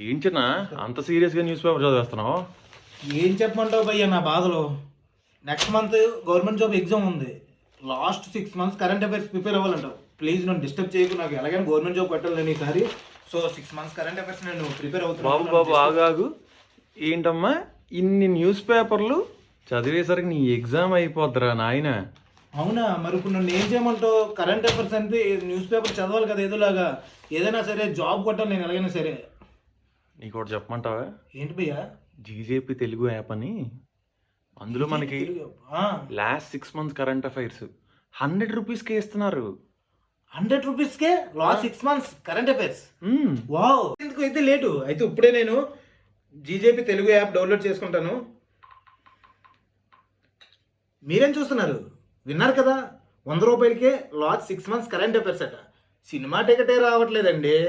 ఏంటినా? అంత సీరియస్గా news paper చదివేస్తున్నావు? ఏం చెప్పమంటావు భయ్య నా బాధలో? Next month government job exam ఉంది. Last six months current affairs prepare అవ్వాలంటావు. Please నన్ను డిస్టర్బ్ చేయకు. నాకు ఎలాగైనా గవర్నమెంట్ జాబ్ కట్టాలి నేను ఈసారి. So six months current affairs నేను ప్రిపేర్ బాబు అవుతున్నాను బాబు ఆగాగు. ఏంటమ్మా? ఇన్ని న్యూస్ పేపర్లు చదివేసరికి నీ ఎగ్జామ్ అయిపోద్దిరా నాయన. అవునా? మరి ఇప్పుడు నన్ను ఏం చేయమంటావు? కరెంట్ అఫైర్స్ అంటే న్యూస్ పేపర్ చదవాలి కదా ఏదోలాగా. ఏదైనా సరే జాబ్ కొట్టాలి నేను ఎలాగైనా సరే. నీకు ఒకటి చెప్పమంటావా? ఏంటి భయ్యా? జీజేపీ తెలుగు యాప్ అని. అందులో మనకి last six months current affairs. Hundred రూపీస్కి ఇస్తున్నారు. హండ్రెడ్ రూపీస్కే? Last six months current affairs. Wow. ఎందుకు అయితే లేటు. అయితే ఇప్పుడే నేను జీజేపీ తెలుగు యాప్ డౌన్లోడ్ చేసుకుంటాను. మీరేం చూస్తున్నారు? విన్నారు కదా? వంద రూపాయలకే last six months current affairs అట. సినిమా టికెటే రావట్లేదండి.